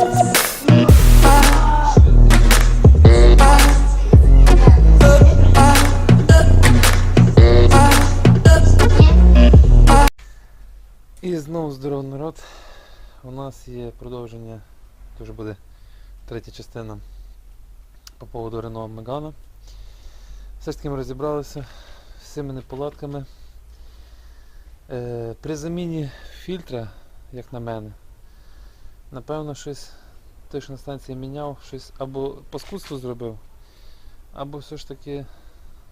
І знову здоровий народ. У нас є продовження, дуже буде третя частина по поводу Renault Megane. Все ж таки ми розібралися з всіми неполадками. Е, при заміні фільтра, як на мене, напевно, щось той, що на станції міняв, щось або паскудство зробив, або все ж таки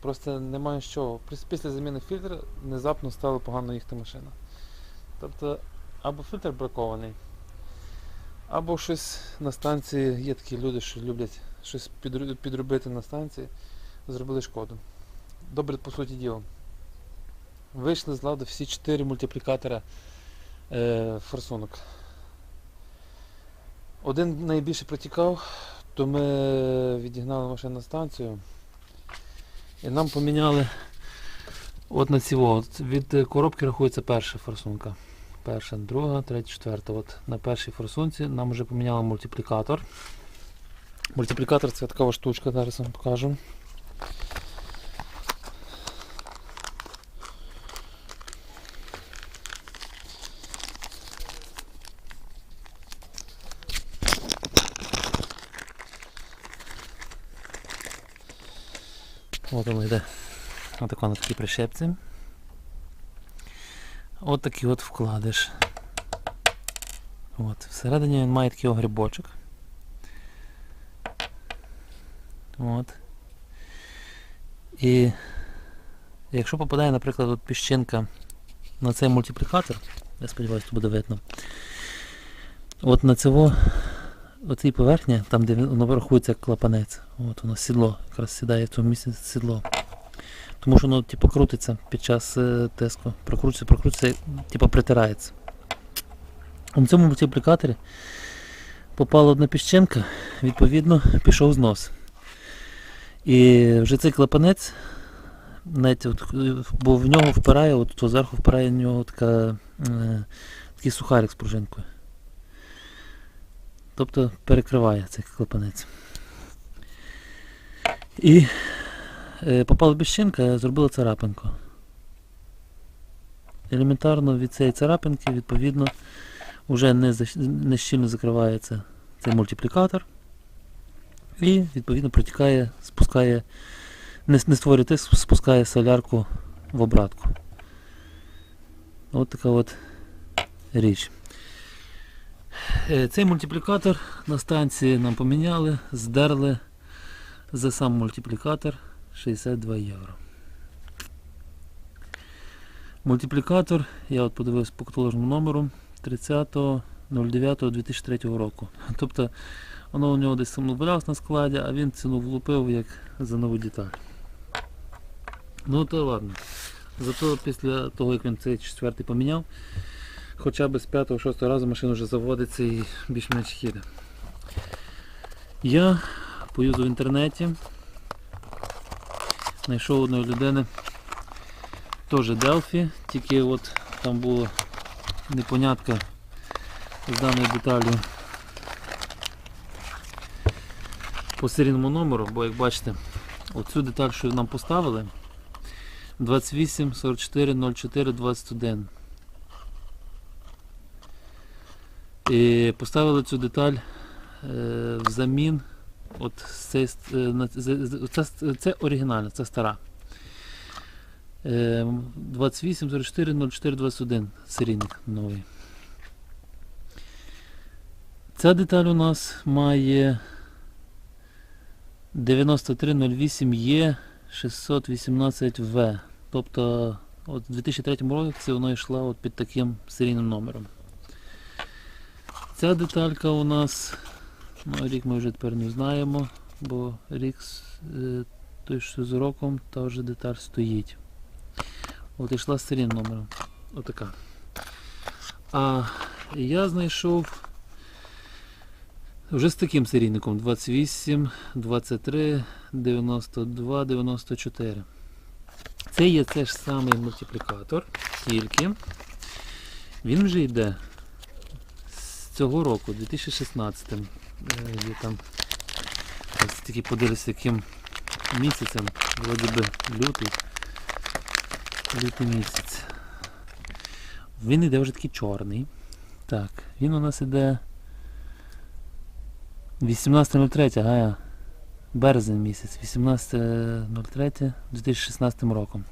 просто немає з чого. Після заміни фільтра внезапно стала погано їхати машина. Тобто або фільтр бракований, або щось на станції є такі люди, що люблять щось підробити на станції, зробили шкоду. Добре, по суті діла. Вийшли з ладу всі чотири мультиплікатора е, форсунок. Один найбільше протікав, то ми відігнали машину на станцію і нам поміняли от на цього. Від коробки рахується перша форсунка. Перша, друга, третя, четверта. От на першій форсунці нам вже поміняли мультиплікатор. Мультиплікатор це така штучка, зараз вам покажу. От воно йде. Отако на такій прищепці. От такий от вкладиш. От. Всередині він має такий огрібочок. От. І якщо попадає, наприклад, от піщинка на цей мультиплікатор, я сподіваюся, тут буде видно. От на цього, оцій поверхні, там де воно рахується як клапанець, от воно сідло, якраз сідає в цьому місці сідло. Тому що воно типу, крутиться під час е, тиску. Прокручується, прокручується, типу, притирається. У цьому мультиплікаторі попала одна піщинка, відповідно, пішов знос. І вже цей клапанець, навіть от, бо в нього впирає, от зверху впирає в нього така, е, такий сухарик з пружинкою. Тобто перекриває цей клапанець. І е, попала піщинка, зробила царапинку. Елементарно від цієї царапинки, відповідно, вже не, не щільно закривається цей мультиплікатор. І, відповідно, протікає, спускає, не, не створює тиск, спускає солярку в обратку. От така от річ. Е, Цей мультиплікатор на станції нам поміняли, здерли за сам мультиплікатор 62 євро. Мультиплікатор, я от подивився по каталожному номеру 30.09.2003 року. Тобто воно у нього десь валялось на складі, а він ціну влупив як за нову деталь. Ну то ладно. Зато після того, як він цей четвертий поміняв, хоча б з 5-6 разу машина вже заводиться і більш-менш їде. Я поюзав в інтернеті. Знайшов одної людини теж Delphi, тільки от там було непонятка з даною деталю по серійному номеру, бо як бачите, оцю деталь, що нам поставили 28 44 04 21. І поставили цю деталь е, взамін. От е, з- це, це оригінальна, це стара. Е, 28 44 04 21 серійник новий. Ця деталь у нас має 9308 е 618 в Тобто от в 2003 році вона йшла от під таким серійним номером. Ця деталька у нас, ну рік ми вже тепер не знаємо, бо рік е, той що з роком, та вже деталь стоїть. От йшла з серійним номером. Отака. А я знайшов вже з таким серійником 28, 23, 92, 94. Це є цей ж самий мультиплікатор, тільки він вже йде цього року, 2016. Е, Є там ось тільки подивлюся, яким місяцем, вроді би лютий. Лютий місяць. Він іде вже такий чорний. Так, він у нас іде 18.03, ага, березень місяць, 18.03 2016 роком.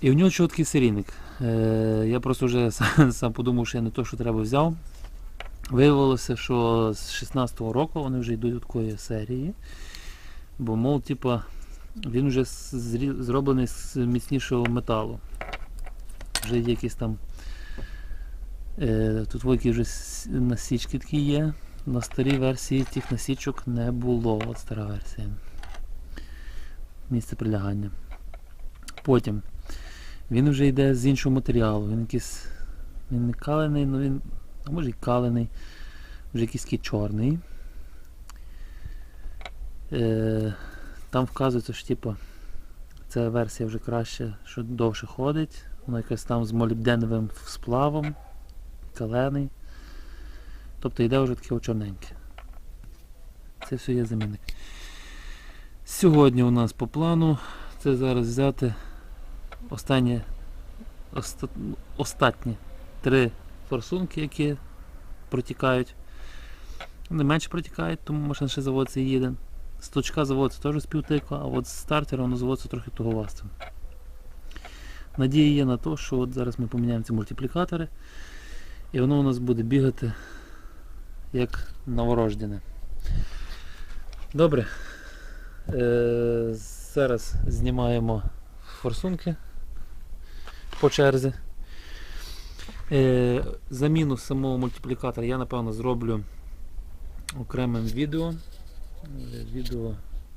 І в нього чіткий серійник. Е, я просто вже сам, сам подумав, що я не то, що треба взяв. Виявилося, що з 16-го року вони вже йдуть до такої серії. Бо, мов, типа, він вже зроблений з міцнішого металу. Вже є якісь там. Е, тут великі вже насічки такі є. На старій версії тих насічок не було. От стара версія. Місце прилягання. Потім він вже йде з іншого матеріалу. Він якийсь. Він не калений, але він. А може і калений. Вже якийсь чорний. Е, там вказується, що типу, ця версія вже краще, що довше ходить. Вона якась там з молібденовим сплавом. Калений. Тобто йде вже таке чорненьке. Це все є замінник. Сьогодні у нас по плану це зараз взяти останні, оста, остатні три форсунки, які протікають. Вони менше протікають, тому машина ще заводиться їде. З точка заводиться теж з півтика, а от з стартера воно заводиться трохи туговастим. Надія є на те, що от зараз ми поміняємо ці мультиплікатори, і воно у нас буде бігати як новорождене. Добре. Е, зараз знімаємо форсунки по черзі. Е, заміну самого мультиплікатора я напевно зроблю окремим відео. Е, Відео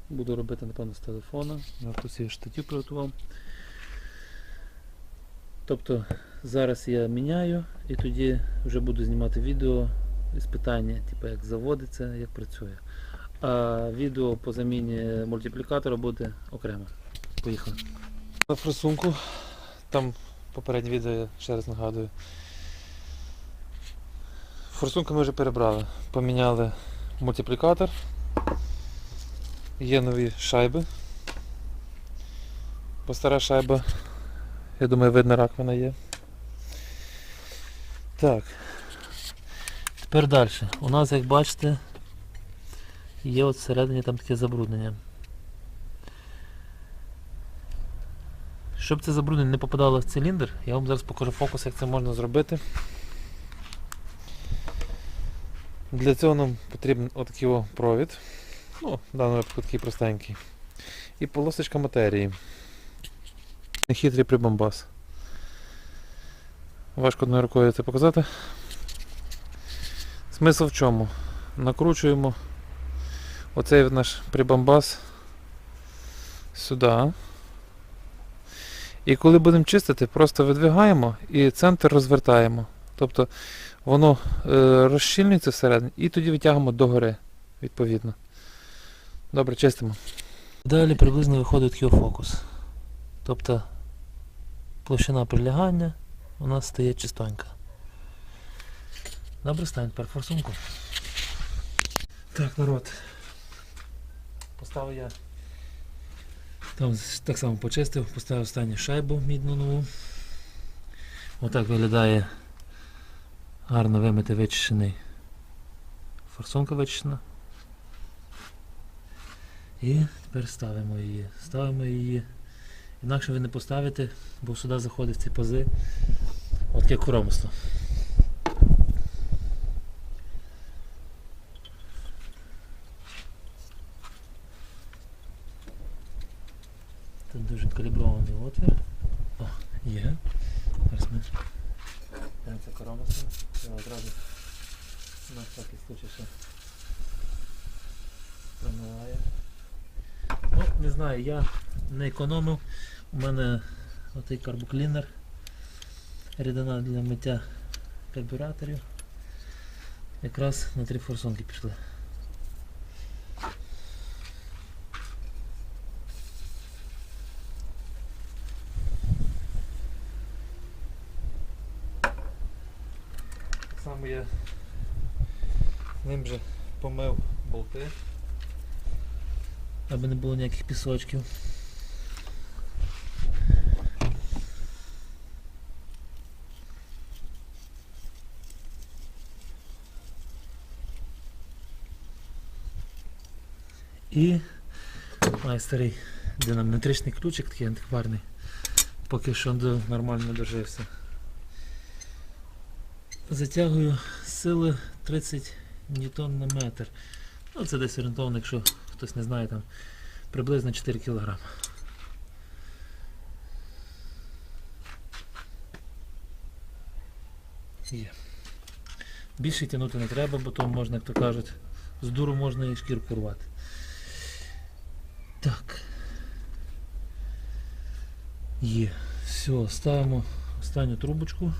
буду робити, напевно, з телефона. Я хтось і штатів приготував. Тобто зараз я міняю і тоді вже буду знімати відео з питання, типу, як заводиться, як працює. А відео по заміні мультиплікатора буде окремо. Поїхали. На форсунку. Там попереднє відео я ще раз нагадую. Форсунку ми вже перебрали. Поміняли мультиплікатор. Є нові шайби. Бо стара шайба, я думаю, видно раковина є. Так. Тепер далі. У нас, як бачите, є от всередині там таке забруднення. Щоб це забруднення не попадало в циліндр, я вам зараз покажу фокус, як це можна зробити. Для цього нам потрібен отакий провід. Ну, в даному випадку такий простенький. І полосочка матерії. Нехитрий прибамбас. Важко одною рукою це показати. Смисл в чому? Накручуємо оцей наш прибамбас сюди. І коли будемо чистити, просто видвигаємо і центр розвертаємо. Тобто воно е, розщільнюється всередині і тоді витягуємо догори, відповідно. Добре, чистимо. Далі приблизно виходить такий фокус. Тобто площина прилягання у нас стає чистонька. Добре, стань тепер форсунку. Так, народ. Поставив я. Там так само почистив, поставив останню шайбу мідну нову. Отак виглядає гарно вимитий вичищений. Форсунка вичищена. І тепер ставимо її. Ставимо її. Інакше ви не поставите, бо сюди заходять ці пази. От таке коромисло. Тут дуже калібрований отвір. О, є. Зараз ми беремо це коромисло. Я одразу на всякий случай ще промиваю. Ну, не знаю, я не економив. У мене отий карбоклінер. Рідина для миття карбюраторів. Якраз на три форсунки пішли. Так само я Ним же помив болти. Аби не було ніяких пісочків. І має старий динамометричний ключик такий антикварний. Поки що нормально дожився. Затягую сили 30 ньютон на метр. Ну, це десь орієнтовно, якщо хтось не знає, там приблизно 4 кг. Є. Більше тягнути не треба, бо то можна, як то кажуть, з дуру можна і шкірку рвати. Так. Є. Все, ставимо останню трубочку.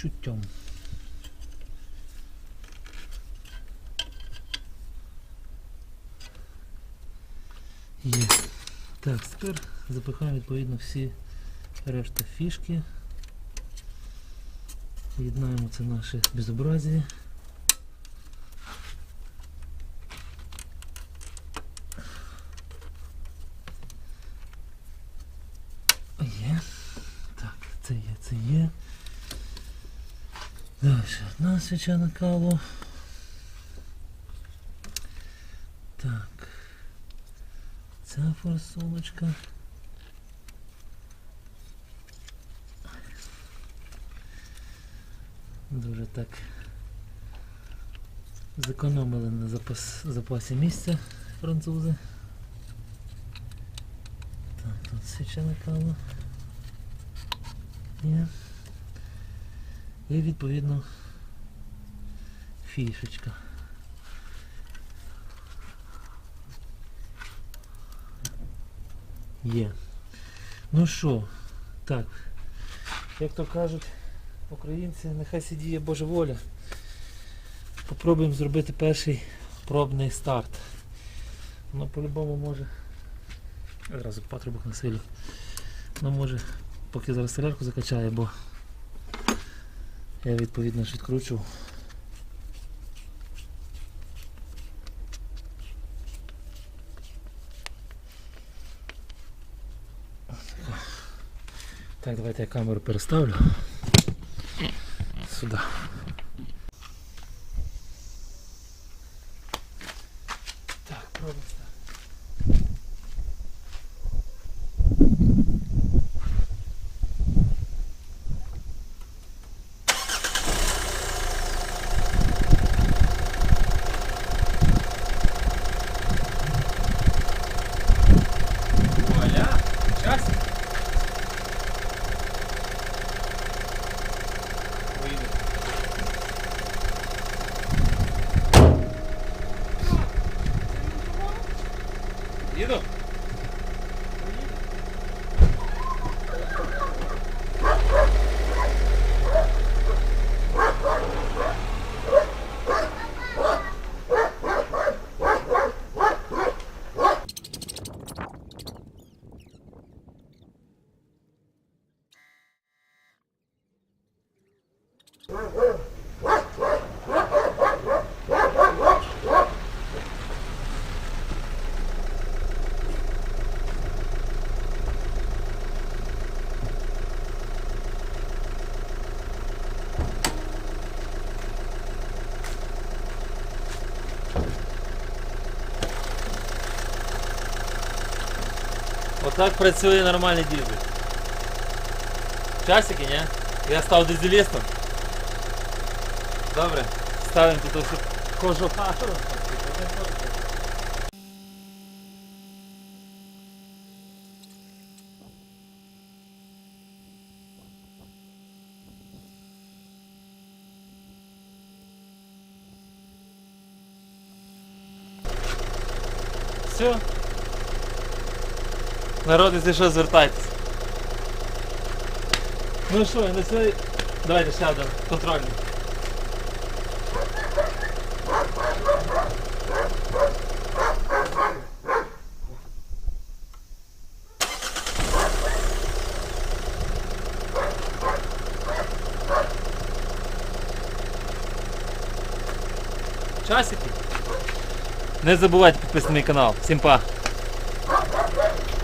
Чуттям. Є. Так, тепер запихаємо відповідно всі решта фішки. Єднаємо це наше безобразие. Є. Так, це є, це є. Далі, одна свіча на каву. Так. Ця форсуночка. Дуже так зекономили на запас, запасі місця французи. Так, тут свіча на каву. Є. І відповідно фішечка. Є. Ну що, так, як то кажуть українці, нехай сидіє Божа воля. Попробуємо зробити перший пробний старт. Ну по-любому може. Одразу патрубок насилю. Ну може, поки зараз солярку закачає, бо я відповідно ж відкручував. Так, давайте я камеру переставлю. Сюди. Отак працює нормальний дизель. Часики, ні? Я став дизелістом. Добре, ставимо тут кожухару. Народ, якщо що, звертайтесь. Ну що, на цей... Давайте ще один контрольний. Часики. Не забувайте підписати на мій канал. Всім па!